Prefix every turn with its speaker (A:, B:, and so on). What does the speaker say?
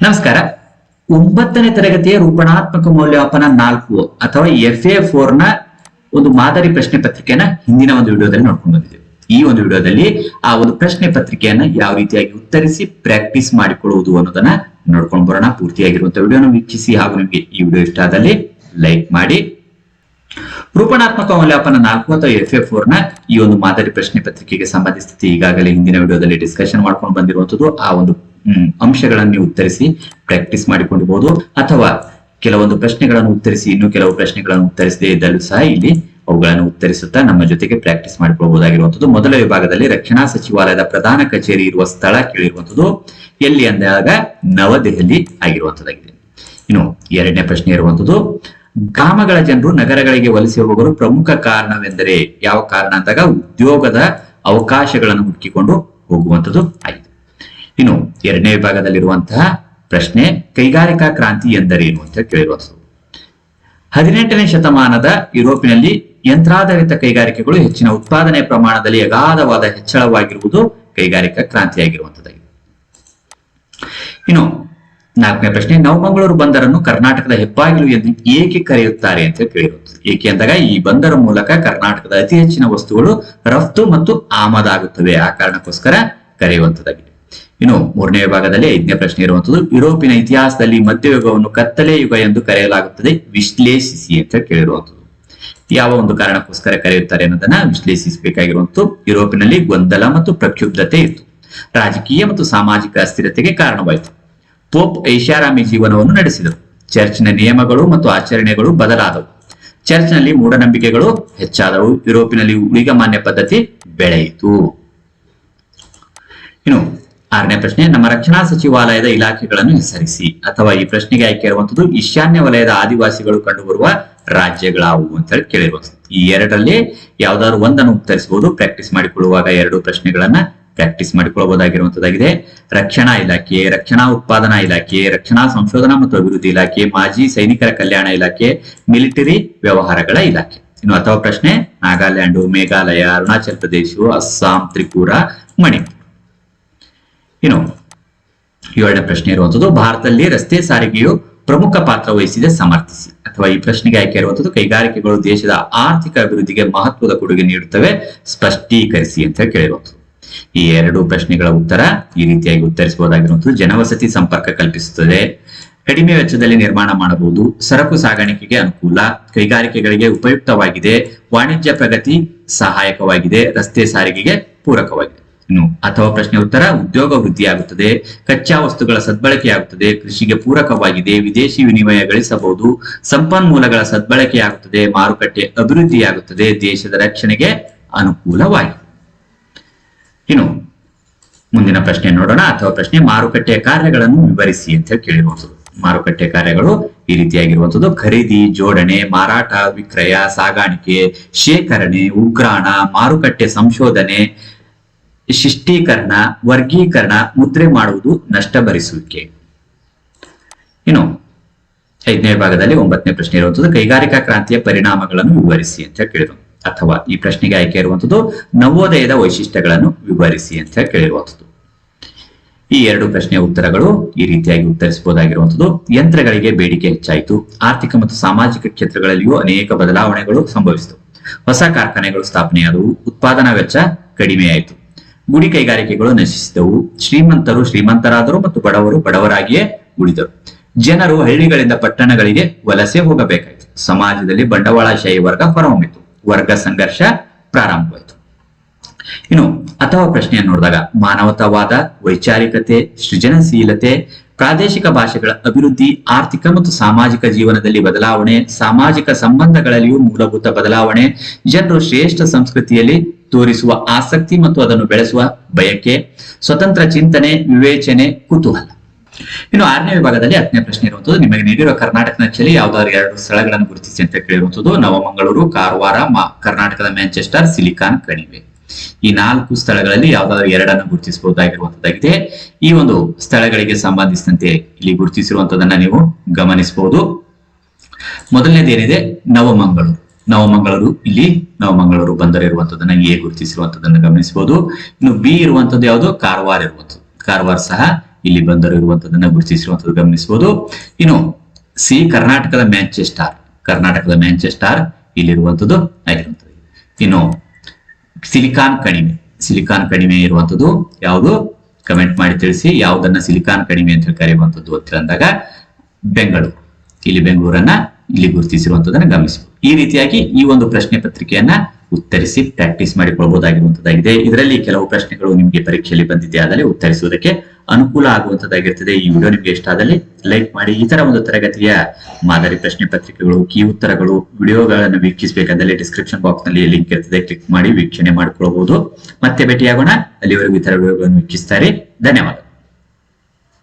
A: ನಮಸ್ಕಾರ. ಒಂಬತ್ತನೇ ತರಗತಿಯ ರೂಪಣಾತ್ಮಕ ಮೌಲ್ಯಮಾಪನ ನಾಲ್ಕು ಅಥವಾ ಎಫ್ ಎ ಫೋರ್ನ ಒಂದು ಮಾದರಿ ಪ್ರಶ್ನೆ ಪತ್ರಿಕೆಯನ್ನ ಹಿಂದಿನ ಒಂದು ವಿಡಿಯೋದಲ್ಲಿ ನೋಡ್ಕೊಂಡು ಬಂದಿದ್ದೇವೆ. ಈ ಒಂದು ವಿಡಿಯೋದಲ್ಲಿ ಆ ಒಂದು ಪ್ರಶ್ನೆ ಪತ್ರಿಕೆಯನ್ನ ಯಾವ ರೀತಿಯಾಗಿ ಉತ್ತರಿಸಿ ಪ್ರಾಕ್ಟೀಸ್ ಮಾಡಿಕೊಳ್ಳುವುದು ಅನ್ನೋದನ್ನ ನೋಡ್ಕೊಂಡು ಬರೋಣ. ಪೂರ್ತಿಯಾಗಿರುವಂತಹ ವಿಡಿಯೋನ ವೀಕ್ಷಿಸಿ ಹಾಗೂ ನಿಮಗೆ ಈ ವಿಡಿಯೋ ಇಷ್ಟ ಆದಲ್ಲಿ ಲೈಕ್ ಮಾಡಿ. ರೂಪಣಾತ್ಮಕ ಮೌಲ್ಯಮಾಪನ ನಾಲ್ಕು ಅಥವಾ ಎಫ್ ಎ ಫೋರ್ನ ಈ ಒಂದು ಮಾದರಿ ಪ್ರಶ್ನೆ ಪತ್ರಿಕೆಗೆ ಸಂಬಂಧಿಸಿದ ಈಗಾಗಲೇ ಹಿಂದಿನ ವಿಡಿಯೋದಲ್ಲಿ ಡಿಸ್ಕಷನ್ ಮಾಡ್ಕೊಂಡು ಬಂದಿರುವಂತದ್ದು ಆ ಒಂದು ಅಂಶಗಳನ್ನು ಉತ್ತರಿಸಿ ಪ್ರಾಕ್ಟೀಸ್ ಮಾಡಿಕೊಂಡಿರಬಹುದು ಅಥವಾ ಕೆಲವೊಂದು ಪ್ರಶ್ನೆಗಳನ್ನು ಉತ್ತರಿಸಿ, ಇನ್ನು ಕೆಲವು ಪ್ರಶ್ನೆಗಳನ್ನು ಉತ್ತರಿಸದೇ ಇದ್ದಲ್ಲೂ ಸಹ ಇಲ್ಲಿ ಅವುಗಳನ್ನು ಉತ್ತರಿಸುತ್ತಾ ನಮ್ಮ ಜೊತೆಗೆ ಪ್ರಾಕ್ಟೀಸ್ ಮಾಡಿಕೊಳ್ಳಬಹುದಾಗಿರುವಂತದ್ದು ಮೊದಲ ವಿಭಾಗದಲ್ಲಿ ರಕ್ಷಣಾ ಸಚಿವಾಲಯದ ಪ್ರಧಾನ ಕಚೇರಿ ಇರುವ ಸ್ಥಳ ಕೇಳಿರುವಂಥದ್ದು. ಎಲ್ಲಿ ಅಂದಾಗ ನವದೆಹಲಿ ಆಗಿರುವಂತದ್ದಾಗಿದೆ ಇನ್ನು ಎರಡನೇ ಪ್ರಶ್ನೆ ಇರುವಂಥದ್ದು, ಗ್ರಾಮಗಳ ಜನರು ನಗರಗಳಿಗೆ ವಲಸೆ ಹೋಗಲು ಪ್ರಮುಖ ಕಾರಣವೆಂದರೆ ಯಾವ ಕಾರಣ ಅಂದಾಗ ಉದ್ಯೋಗದ ಅವಕಾಶಗಳನ್ನು ಹುಡುಕಿಕೊಂಡು ಹೋಗುವಂಥದ್ದು ಆಗಿದೆ. ಇನ್ನು ಎರಡನೇ ವಿಭಾಗದಲ್ಲಿರುವಂತಹ ಪ್ರಶ್ನೆ ಕೈಗಾರಿಕಾ ಕ್ರಾಂತಿ ಎಂದರೇನು ಅಂತ ಕೇಳಿರುವಂಥದ್ದು ಹದಿನೆಂಟನೇ ಶತಮಾನದ ಯುರೋಪಿನಲ್ಲಿ ಯಂತ್ರಾಧಾರಿತ ಕೈಗಾರಿಕೆಗಳು ಹೆಚ್ಚಿನ ಉತ್ಪಾದನೆ ಪ್ರಮಾಣದಲ್ಲಿ ಅಗಾಧವಾದ ಹೆಚ್ಚಳವಾಗಿರುವುದು ಕೈಗಾರಿಕಾ ಕ್ರಾಂತಿಯಾಗಿರುವಂತದ್ದಾಗಿದೆ ಇನ್ನು ನಾಲ್ಕನೇ ಪ್ರಶ್ನೆ, ನವಮಂಗಳೂರು ಬಂದರನ್ನು ಕರ್ನಾಟಕದ ಹೆಬ್ಬಾಗಿಲು ಎಂದು ಏಕೆ ಕರೆಯುತ್ತಾರೆ ಅಂತ ಕೇಳಿರುತ್ತದೆ ಏಕೆ ಅಂದಾಗ, ಈ ಬಂದರ ಮೂಲಕ ಕರ್ನಾಟಕದ ಅತಿ ಹೆಚ್ಚಿನ ವಸ್ತುಗಳು ರಫ್ತು ಮತ್ತು ಆಮದಾಗುತ್ತವೆ ಆ ಕಾರಣಕ್ಕೋಸ್ಕರ ಕರೆಯುವಂತದ್ದಾಗಿದೆ ಇನ್ನು ಮೂರನೇ ವಿಭಾಗದಲ್ಲಿ ಐದನೇ ಪ್ರಶ್ನೆ ಇರುವಂತದ್ದು, ಯುರೋಪಿನ ಇತಿಹಾಸದಲ್ಲಿ ಮಧ್ಯಯುಗವನ್ನು ಕತ್ತಲೆ ಯುಗ ಎಂದು ಕರೆಯಲಾಗುತ್ತದೆ, ವಿಶ್ಲೇಷಿಸಿ ಅಂತ ಕೇಳಿರುವಂತದ್ದು. ಯಾವ ಒಂದು ಕಾರಣಕ್ಕೋಸ್ಕರ ಕರೆಯುತ್ತಾರೆ ಅನ್ನೋದನ್ನ ವಿಶ್ಲೇಷಿಸಬೇಕಾಗಿರುವಂತದ್ದು. ಯುರೋಪಿನಲ್ಲಿ ಗೊಂದಲ ಮತ್ತು ಪ್ರಕ್ಷುಬ್ಧತೆ ಇತ್ತು. ರಾಜಕೀಯ ಮತ್ತು ಸಾಮಾಜಿಕ ಅಸ್ಥಿರತೆಗೆ ಕಾರಣವಾಯಿತು. ಪೋಪ್ ಐಷಾರಾಮಿ ಜೀವನವನ್ನು ನಡೆಸಿದರು. ಚರ್ಚ್ನ ನಿಯಮಗಳು ಮತ್ತು ಆಚರಣೆಗಳು ಬದಲಾದವು. ಚರ್ಚ್ನಲ್ಲಿ ಮೂಢನಂಬಿಕೆಗಳು ಹೆಚ್ಚಾದವು. ಯುರೋಪಿನಲ್ಲಿ ಉಳಿಗಮಾನ್ಯ ಪದ್ಧತಿ ಬೆಳೆಯಿತು. ಇನ್ನು ಆರನೇ ಪ್ರಶ್ನೆ, ನಮ್ಮ ರಕ್ಷಣಾ ಸಚಿವಾಲಯದ ಇಲಾಖೆಗಳನ್ನು ಹೆಸರಿಸಿ. ಅಥವಾ ಈ ಪ್ರಶ್ನೆಗೆ ಆಯ್ಕೆ ಇರುವಂತದ್ದು ಈಶಾನ್ಯ ವಲಯದ ಆದಿವಾಸಿಗಳು ಕಂಡುಬರುವ ರಾಜ್ಯಗಳಾವುವು ಅಂತ ಹೇಳಿ ಕೇಳಿರುವಂತದ್ದು ಈ ಎರಡರಲ್ಲಿ ಯಾವ್ದಾದ್ರು ಒಂದನ್ನು ಉತ್ತರಿಸಬಹುದು ಪ್ರಾಕ್ಟೀಸ್ ಮಾಡಿಕೊಳ್ಳುವಾಗ ಎರಡು ಪ್ರಶ್ನೆಗಳನ್ನ ಪ್ರಾಕ್ಟೀಸ್ ಮಾಡಿಕೊಳ್ಳಬಹುದಾಗಿರುವಂತದ್ದಾಗಿದೆ ರಕ್ಷಣಾ ಇಲಾಖೆ, ರಕ್ಷಣಾ ಉತ್ಪಾದನಾ ಇಲಾಖೆ, ರಕ್ಷಣಾ ಸಂಶೋಧನಾ ಮತ್ತು ಅಭಿವೃದ್ಧಿ ಇಲಾಖೆ, ಮಾಜಿ ಸೈನಿಕರ ಕಲ್ಯಾಣ ಇಲಾಖೆ, ಮಿಲಿಟರಿ ವ್ಯವಹಾರಗಳ ಇಲಾಖೆ. ಇನ್ನು ಅಥವಾ ಪ್ರಶ್ನೆ, ನಾಗಾಲ್ಯಾಂಡ್, ಮೇಘಾಲಯ, ಅರುಣಾಚಲ ಪ್ರದೇಶ, ಅಸ್ಸಾಂ, ತ್ರಿಪುರ, ಮಣಿಪುರ. ಇನ್ನು ಏಳನೇ ಪ್ರಶ್ನೆ ಇರುವಂತದ್ದು, ಭಾರತದಲ್ಲಿ ರಸ್ತೆ ಸಾರಿಗೆಯು ಪ್ರಮುಖ ಪಾತ್ರ ವಹಿಸಿದೆ, ಸಮರ್ಥಿಸಿ. ಅಥವಾ ಈ ಪ್ರಶ್ನೆಗೆ ಆಯ್ಕೆ ಇರುವಂತದ್ದು, ಕೈಗಾರಿಕೆಗಳು ದೇಶದ ಆರ್ಥಿಕ ಅಭಿವೃದ್ಧಿಗೆ ಮಹತ್ವದ ಕೊಡುಗೆ ನೀಡುತ್ತವೆ, ಸ್ಪಷ್ಟೀಕರಿಸಿ ಅಂತ ಕೇಳಿರುವಂತದ್ದು. ಈ ಎರಡು ಪ್ರಶ್ನೆಗಳ ಉತ್ತರ ಈ ರೀತಿಯಾಗಿ ಉತ್ತರಿಸಬಹುದಾಗಿರುವಂಥದ್ದು ಜನವಸತಿ ಸಂಪರ್ಕ ಕಲ್ಪಿಸುತ್ತದೆ. ಕಡಿಮೆ ವೆಚ್ಚದಲ್ಲಿ ನಿರ್ಮಾಣ ಮಾಡಬಹುದು, ಸರಕು ಸಾಗಾಣಿಕೆಗೆ ಅನುಕೂಲ, ಕೈಗಾರಿಕೆಗಳಿಗೆ ಉಪಯುಕ್ತವಾಗಿದೆ, ವಾಣಿಜ್ಯ ಪ್ರಗತಿ ಸಹಾಯಕವಾಗಿದೆ, ರಸ್ತೆ ಸಾರಿಗೆಗೆ ಪೂರಕವಾಗಿದೆ. ಅಥವಾ ಪ್ರಶ್ನೆ ಉತ್ತರ ಉದ್ಯೋಗ ವೃದ್ಧಿಯಾಗುತ್ತದೆ, ಕಚ್ಚಾ ವಸ್ತುಗಳ ಸದ್ಬಳಕೆಯಾಗುತ್ತದೆ, ಕೃಷಿಗೆ ಪೂರಕವಾಗಿದೆ, ವಿದೇಶಿ ವಿನಿಮಯ ಗಳಿಸಬಹುದು, ಸಂಪನ್ಮೂಲಗಳ ಸದ್ಬಳಕೆಯಾಗುತ್ತದೆ, ಮಾರುಕಟ್ಟೆ ಅಭಿವೃದ್ಧಿಯಾಗುತ್ತದೆ, ದೇಶದ ರಕ್ಷಣೆಗೆ ಅನುಕೂಲವಾಗಿದೆ. ಇನ್ನು ಮುಂದಿನ ಪ್ರಶ್ನೆ ನೋಡೋಣ ಅಥವಾ ಪ್ರಶ್ನೆ ಮಾರುಕಟ್ಟೆಯ ಕಾರ್ಯಗಳನ್ನು ವಿವರಿಸಿ ಅಂತ ಕೇಳಿರುವಂಥದ್ದು ಮಾರುಕಟ್ಟೆ ಕಾರ್ಯಗಳು ಈ ರೀತಿಯಾಗಿರುವಂಥದ್ದು. ಖರೀದಿ, ಜೋಡಣೆ, ಮಾರಾಟ, ವಿಕ್ರಯ, ಸಾಗಾಣಿಕೆ, ಶೇಖರಣೆ, ಉಗ್ರಾಣ, ಮಾರುಕಟ್ಟೆ ಸಂಶೋಧನೆ ಶಿಷ್ಟೀಕರಣ, ವರ್ಗೀಕರಣ, ಮುದ್ರೆ ಮಾಡುವುದು ನಷ್ಟ ಭರಿಸುವಿಕೆ. ಇನ್ನು ಐದನೇ ಭಾಗದಲ್ಲಿ ಒಂಬತ್ತನೇ ಪ್ರಶ್ನೆ ಇರುವಂತದ್ದು, ಕೈಗಾರಿಕಾ ಕ್ರಾಂತಿಯ ಪರಿಣಾಮಗಳನ್ನು ವಿವರಿಸಿ ಅಂತ ಕೇಳಿದ್ರು. ಅಥವಾ ಈ ಪ್ರಶ್ನೆಗೆ ಆಯ್ಕೆ ಇರುವಂತದ್ದು, ನವೋದಯದ ವೈಶಿಷ್ಟ್ಯಗಳನ್ನು ವಿವರಿಸಿ ಅಂತ ಕೇಳಿರುವಂಥದ್ದು ಈ ಎರಡು ಪ್ರಶ್ನೆಯ ಉತ್ತರಗಳು ಈ ರೀತಿಯಾಗಿ ಉತ್ತರಿಸಬಹುದಾಗಿರುವಂಥದ್ದು ಯಂತ್ರಗಳಿಗೆ ಬೇಡಿಕೆ ಹೆಚ್ಚಾಯಿತು. ಆರ್ಥಿಕ ಮತ್ತು ಸಾಮಾಜಿಕ ಕ್ಷೇತ್ರಗಳಲ್ಲಿಯೂ ಅನೇಕ ಬದಲಾವಣೆಗಳು ಸಂಭವಿಸಿತು. ಹೊಸ ಕಾರ್ಖಾನೆಗಳು ಸ್ಥಾಪನೆಯಾದವು. ಉತ್ಪಾದನಾ ವೆಚ್ಚ ಕಡಿಮೆಯಾಯಿತು. ಗುಡಿ ಕೈಗಾರಿಕೆಗಳು ನಶಿಸಿದವು. ಶ್ರೀಮಂತರು ಶ್ರೀಮಂತರಾದರು ಮತ್ತು ಬಡವರು ಬಡವರಾಗಿಯೇ ಉಳಿದರು. ಜನರು ಹಳ್ಳಿಗಳಿಂದ ಪಟ್ಟಣಗಳಿಗೆ ವಲಸೆ ಹೋಗಬೇಕಾಯಿತು. ಸಮಾಜದಲ್ಲಿ ಬಂಡವಾಳಶಾಹಿ ವರ್ಗ ಹೊರಹೊಮ್ಮಿತು. ವರ್ಗ ಸಂಘರ್ಷ ಪ್ರಾರಂಭವಾಯಿತು. ಇನ್ನು ಅಥವಾ ಪ್ರಶ್ನೆಯನ್ನು ನೋಡಿದಾಗ ಮಾನವತಾವಾದ, ವೈಚಾರಿಕತೆ, ಸೃಜನಶೀಲತೆ, ಪ್ರಾದೇಶಿಕ ಭಾಷೆಗಳ ಅಭಿವೃದ್ಧಿ, ಆರ್ಥಿಕ ಮತ್ತು ಸಾಮಾಜಿಕ ಜೀವನದಲ್ಲಿ ಬದಲಾವಣೆ, ಸಾಮಾಜಿಕ ಸಂಬಂಧಗಳಲ್ಲಿಯೂ ಮೂಲಭೂತ ಬದಲಾವಣೆ, ಜನರು ಶ್ರೇಷ್ಠ ಸಂಸ್ಕೃತಿಯಲ್ಲಿ ತೋರಿಸುವ ಆಸಕ್ತಿ ಮತ್ತು ಅದನ್ನು ಬೆಳೆಸುವ ಬಯಕೆ, ಸ್ವತಂತ್ರ ಚಿಂತನೆ, ವಿವೇಚನೆ, ಕುತೂಹಲ. ಇನ್ನು ಆರನೇ ವಿಭಾಗದಲ್ಲಿ ಹತ್ತನೇ ಪ್ರಶ್ನೆ ಇರುವಂತದ್ದು ನಿಮಗೆ ನೀಡಿರುವ ಕರ್ನಾಟಕ ನಕ್ಷೆಯಲ್ಲಿ ಯಾವ್ದಾದ್ರು ಎರಡು ಸ್ಥಳಗಳನ್ನು ಗುರುತಿಸಿ ಅಂತ ಕೇಳಿರುವಂತದ್ದು ನವಮಂಗಳೂರು, ಕಾರವಾರ ಕರ್ನಾಟಕದ ಮ್ಯಾಂಚೆಸ್ಟರ್, ಸಿಲಿಕಾನ್, ಕಣಿವೆ. ಈ ನಾಲ್ಕು ಸ್ಥಳಗಳಲ್ಲಿ ಯಾವ್ದಾದ್ರು ಎರಡನ್ನು ಗುರುತಿಸಬಹುದಾಗಿರುವಂತದ್ದಾಗಿದೆ ಈ ಒಂದು ಸ್ಥಳಗಳಿಗೆ ಸಂಬಂಧಿಸಿದಂತೆ ಇಲ್ಲಿ ಗುರುತಿಸಿರುವಂತದನ್ನ ನೀವು ಗಮನಿಸಬಹುದು. ಮೊದಲನೇದೇನಿದೆ? ನವಮಂಗಳೂರು. ನವಮಂಗಳೂರು ಇಲ್ಲಿ ನವಮಂಗಳೂರು ಬಂದರು ಇರುವಂತದನ್ನ ಎ ಗುರುತಿಸಿರುವಂತದನ್ನ ಗಮನಿಸಬಹುದು. ಇನ್ನು ಬಿ ಇರುವಂತದ್ದು ಯಾವುದು? ಕಾರವಾರ ಇರುವಂತದ್ದು ಕಾರವಾರ ಸಹ ಇಲ್ಲಿ ಬಂದರು ಇರುವಂತದನ್ನ ಗುರುತಿಸಿರುವಂತದ್ದು ಗಮನಿಸಬಹುದು. ಇನ್ನು ಸಿ ಕರ್ನಾಟಕದ ಮ್ಯಾಂಚೆಸ್ಟಾರ್ ಕರ್ನಾಟಕದ ಮ್ಯಾಂಚೆಸ್ಟಾರ್ ಇಲ್ಲಿರುವಂತದ್ದು ಆಗಿರುವಂತದ್ದು ಇನ್ನು ಸಿಲಿಕಾನ್ ಕಣಿವೆ ಸಿಲಿಕಾನ್ ಕಣಿವೆ ಇರುವಂತದ್ದು ಯಾವುದು? ಕಮೆಂಟ್ ಮಾಡಿ ತಿಳಿಸಿ ಯಾವುದನ್ನ ಸಿಲಿಕಾನ್ ಕಣಿವೆ ಅಂತ ಹೇಳಿ ಕರೆಯುವಂತದ್ದು ಅಂದಾಗ ಬೆಂಗಳೂರು. ಇಲ್ಲಿ ಬೆಂಗಳೂರನ್ನ ಇಲ್ಲಿ ಗುರುತಿಸಿರುವಂತದನ್ನ ಗಮನಿಸಿ. ಈ ರೀತಿಯಾಗಿ ಈ ಒಂದು ಪ್ರಶ್ನೆ ಪತ್ರಿಕೆಯನ್ನ ಉತ್ತರಿಸಿ ಪ್ರಾಕ್ಟೀಸ್ ಮಾಡಿಕೊಳ್ಬಹುದಾಗಿರುವಂತದ್ದಾಗಿದೆ ಇದರಲ್ಲಿ ಕೆಲವು ಪ್ರಶ್ನೆಗಳು ನಿಮಗೆ ಪರೀಕ್ಷೆಯಲ್ಲಿ ಬಂದಿದೆ ಆದಲ್ಲಿ ಉತ್ತರಿಸುವುದಕ್ಕೆ ಅನುಕೂಲ ಆಗುವಂತದ್ದಾಗಿರ್ತದೆ ಈ ವಿಡಿಯೋ ನಿಮಗೆ ಇಷ್ಟ ಆದಲ್ಲಿ ಲೈಕ್ ಮಾಡಿ. ಈ ತರ ಒಂದು ತರಗತಿಯ ಮಾದರಿ ಪ್ರಶ್ನೆ ಪತ್ರಿಕೆಗಳು ಕೀ ಉತ್ತರಗಳು, ವಿಡಿಯೋಗಳನ್ನು ವೀಕ್ಷಿಸಬೇಕಾದಲ್ಲಿ ಡಿಸ್ಕ್ರಿಪ್ಷನ್ ಬಾಕ್ಸ್ನಲ್ಲಿ ಲಿಂಕ್ ಇರ್ತದೆ. ಕ್ಲಿಕ್ ಮಾಡಿ ವೀಕ್ಷಣೆ ಮಾಡಿಕೊಳ್ಳಬಹುದು. ಮತ್ತೆ ಭೇಟಿಯಾಗೋಣ. ಅಲ್ಲಿವರೆಗೂ ಇತರ ವಿಡಿಯೋಗಳನ್ನು ವೀಕ್ಷಿಸ್ತಾರೆ. ಧನ್ಯವಾದ.